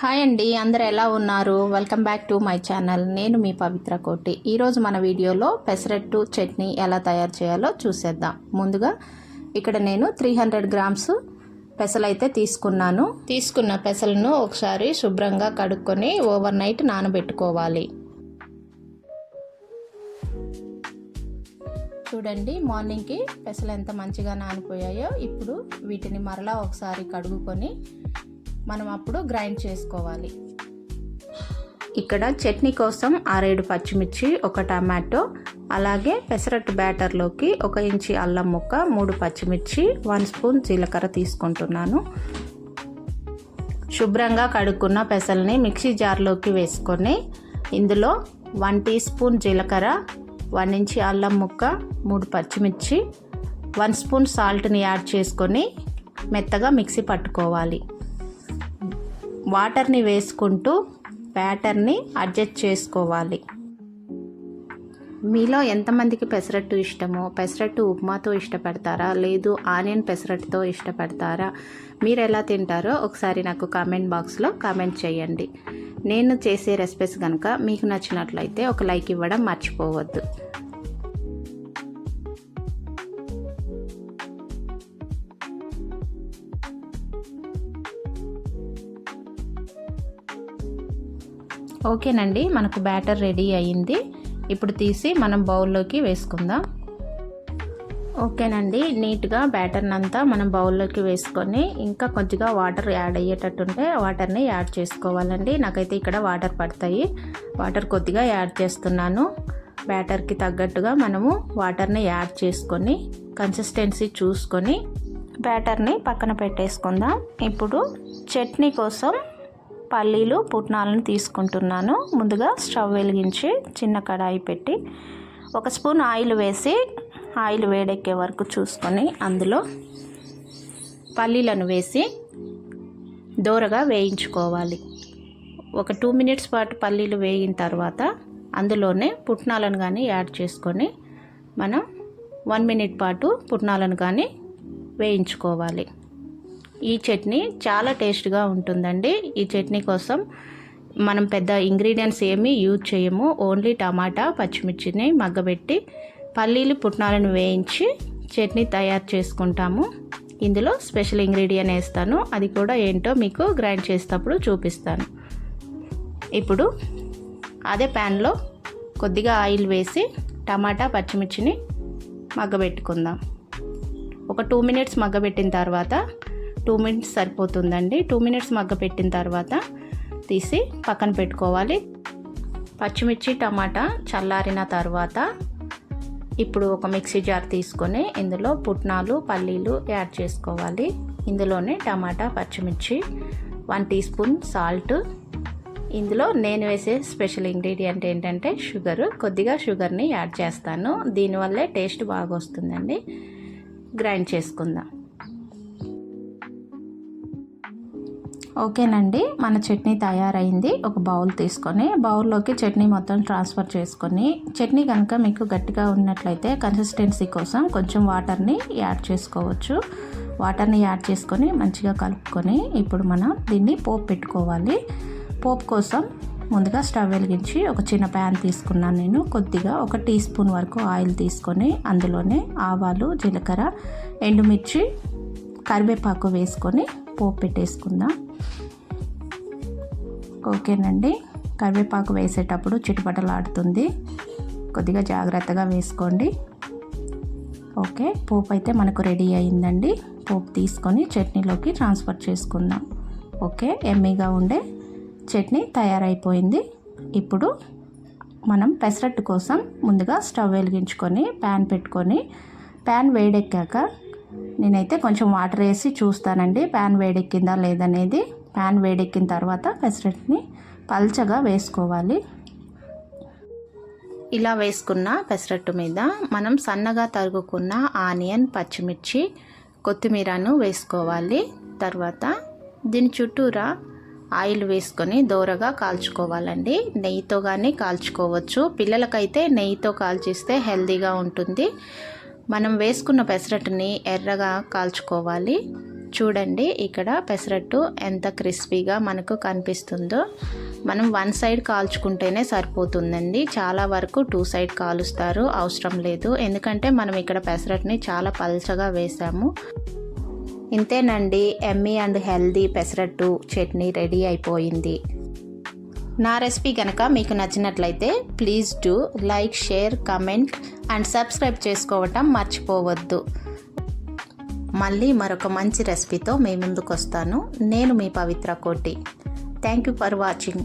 Hi అండి అందరు ఎలా ఉన్నారు? Welcome back to my channel. నేను మీ పవిత్ర కోటి. ఈరోజు మన వీడియోలో పెసరట్టు చట్నీ ఎలా తయారు చేయాలో చూసేద్దాం. ముందుగా ఇక్కడ నేను త్రీ హండ్రెడ్ గ్రామ్స్ పెసలైతే తీసుకున్నాను. తీసుకున్న పెసలను ఒకసారి శుభ్రంగా కడుక్కొని ఓవర్ నైట్ నానబెట్టుకోవాలి. చూడండి మార్నింగ్కి పెసలు ఎంత మంచిగా నానిపోయాయో. ఇప్పుడు వీటిని మరలా ఒకసారి కడుగుకొని మనం అప్పుడు గ్రైండ్ చేసుకోవాలి. ఇక్కడ చట్నీ కోసం ఆరేడు పచ్చిమిర్చి ఒక టమాటో అలాగే పెసరట్టు బ్యాటర్లోకి ఒక ఇంచి అల్లం ముక్క మూడు పచ్చిమిర్చి వన్ స్పూన్ జీలకర్ర తీసుకుంటున్నాను. శుభ్రంగా కడుక్కున్న పెసల్ని మిక్సీ జార్లోకి వేసుకొని ఇందులో వన్ టీ స్పూన్ జీలకర్ర వన్ ఇంచి అల్లం ముక్క మూడు పచ్చిమిర్చి వన్ స్పూన్ సాల్ట్ని యాడ్ చేసుకొని మెత్తగా మిక్సీ పట్టుకోవాలి. వాటర్ని వేసుకుంటూ బ్యాటర్ని అడ్జస్ట్ చేసుకోవాలి. మీలో ఎంతమందికి పెసరట్టు ఇష్టమో పెసరట్టు ఉప్మాతో ఇష్టపడతారా? లేదు ఆనియన్ పెసరట్టుతో ఇష్టపడతారా? మీరు ఎలా తింటారో ఒకసారి నాకు కామెంట్ బాక్స్లో కామెంట్ చేయండి. నేను చేసే రెసిపీస్ కనుక మీకు నచ్చినట్లయితే ఒక లైక్ ఇవ్వడం మర్చిపోవద్దు. ఓకేనండి మనకు బ్యాటర్ రెడీ అయ్యింది. ఇప్పుడు తీసి మనం బౌల్లోకి వేసుకుందాం. ఓకేనండి నీట్గా బ్యాటర్ని అంతా మనం బౌల్లోకి వేసుకొని ఇంకా కొద్దిగా వాటర్ యాడ్ అయ్యేటట్టుంటే వాటర్ని యాడ్ చేసుకోవాలండి. నాకైతే ఇక్కడ వాటర్ పడతాయి. వాటర్ కొద్దిగా యాడ్ చేస్తున్నాను. బ్యాటర్కి తగ్గట్టుగా మనము వాటర్ని యాడ్ చేసుకొని కన్సిస్టెన్సీ చూసుకొని బ్యాటర్ని పక్కన పెట్టేసుకుందాం. ఇప్పుడు చట్నీ కోసం పల్లీలు పుట్నాలను తీసుకుంటున్నాను. ముందుగా స్టవ్ వెలిగించి చిన్న కడాయి పెట్టి ఒక స్పూన్ ఆయిల్ వేసి ఆయిల్ వేడెక్కే వరకు చూసుకొని అందులో పల్లీలను వేసి దోరగా వేయించుకోవాలి. ఒక టూ మినిట్స్ పాటు పల్లీలు వేగిన తర్వాత అందులోనే పుట్నాలను కానీ యాడ్ చేసుకొని మనం వన్ మినిట్ పాటు పుట్నాలను కానీ వేయించుకోవాలి. ఈ చట్నీ చాలా టేస్ట్గా ఉంటుందండి. ఈ చట్నీ కోసం మనం పెద్ద ఇంగ్రీడియంట్స్ ఏమీ యూజ్ చేయము. ఓన్లీ టమాటా పచ్చిమిర్చిని మగ్గబెట్టి పల్లీలు పుట్నాలను వేయించి చట్నీ తయారు చేసుకుంటాము. ఇందులో స్పెషల్ ఇంగ్రీడియంట్ వేస్తాను. అది కూడా ఏంటో మీకు గ్రైండ్ చేసేటప్పుడు చూపిస్తాను. ఇప్పుడు అదే ప్యాన్లో కొద్దిగా ఆయిల్ వేసి టమాటా పచ్చిమిర్చిని మగ్గబెట్టుకుందాం. ఒక టూ మినిట్స్ మగ్గబెట్టిన తర్వాత టూ మినిట్స్ సరిపోతుందండి. టూ మినిట్స్ మగ్గ పెట్టిన తర్వాత తీసి పక్కన పెట్టుకోవాలి. పచ్చిమిర్చి టమాటా చల్లారిన తర్వాత ఇప్పుడు ఒక మిక్సీ జార్ తీసుకొని ఇందులో పుట్నాలు పల్లీలు యాడ్ చేసుకోవాలి. ఇందులోనే టమాటా పచ్చిమిర్చి వన్ టీ స్పూన్ సాల్ట్. ఇందులో నేను వేసే స్పెషల్ ఇంగ్రీడియంట్ ఏంటంటే షుగర్. కొద్దిగా షుగర్ని యాడ్ చేస్తాను. దీనివల్లే టేస్ట్ బాగా వస్తుందండి. గ్రైండ్ చేసుకుందాం. ఓకేనండి మన చట్నీ తయారైంది. ఒక బౌల్ తీసుకొని బౌల్లోకి చట్నీ మొత్తం ట్రాన్స్ఫర్ చేసుకొని చట్నీ కనుక మీకు గట్టిగా ఉన్నట్లయితే కన్సిస్టెన్సీ కోసం కొంచెం వాటర్ని యాడ్ చేసుకోవచ్చు. వాటర్ని యాడ్ చేసుకొని మంచిగా కలుపుకొని ఇప్పుడు మనం దీన్ని పోపు పెట్టుకోవాలి. పోపు కోసం ముందుగా స్టవ్ వెలిగించి ఒక చిన్న ప్యాన్ తీసుకున్నాను నేను. కొద్దిగా ఒక టీ స్పూన్ వరకు ఆయిల్ తీసుకొని అందులోనే ఆవాలు జీలకర్ర ఎండుమిర్చి కరివేపాకు వేసుకొని పోపు పెట్టేసుకుందాం. ఓకేనండి. కరివేపాకు వేసేటప్పుడు చిటుపటలాడుతుంది. కొద్దిగా జాగ్రత్తగా వేసుకోండి. ఓకే పోపు అయితే మనకు రెడీ అయిందండి. పోపు తీసుకొని చట్నీలోకి ట్రాన్స్ఫర్ చేసుకుందాం. ఓకే ఎమ్మీగా ఉండే చట్నీ తయారైపోయింది. ఇప్పుడు మనం పెసరట్టు కోసం ముందుగా స్టవ్ వెలిగించుకొని ప్యాన్ పెట్టుకొని ప్యాన్ వేడెక్కాక నేనైతే కొంచెం వాటర్ వేసి చూస్తానండి. ప్యాన్ వేడెక్కిందా లేదనేది. ప్యాన్ వేడెక్కిన తర్వాత పెసరట్ని పల్చగా వేసుకోవాలి. ఇలా వేసుకున్న పెసరట్టు మీద మనం సన్నగా తరుగుకున్న ఆనియన్ పచ్చిమిర్చి కొత్తిమీరను వేసుకోవాలి. తర్వాత దీని చుట్టూరా ఆయిల్ వేసుకొని దోరగా కాల్చుకోవాలండి. నెయ్యితో కానీ కాల్చుకోవచ్చు. పిల్లలకైతే నెయ్యితో కాల్చిస్తే హెల్తీగా ఉంటుంది. మనం వేసుకున్న పెసరట్టుని ఎర్రగా కాల్చుకోవాలి. చూడండి ఇక్కడ పెసరట్టు ఎంత క్రిస్పీగా మనకు కనిపిస్తుందో. మనం వన్ సైడ్ కాల్చుకుంటేనే సరిపోతుందండి. చాలా వరకు టూ సైడ్ కాలుస్తారు అవసరం లేదు. ఎందుకంటే మనం ఇక్కడ పెసరట్టుని చాలా పల్చగా వేసాము. ఇంతేనండి yummy and healthy pesarattu chutney ready అయిపోయింది. నా రెసిపీ కనుక మీకు నచ్చినట్లయితే please do like share comment and subscribe చేసుకోవటం మర్చిపోవద్దు. మళ్ళీ మరొక మంచి రెసిపీతో మీ ముందుకు వస్తాను నేను మీ Pavitra Koti. Thank you for watching.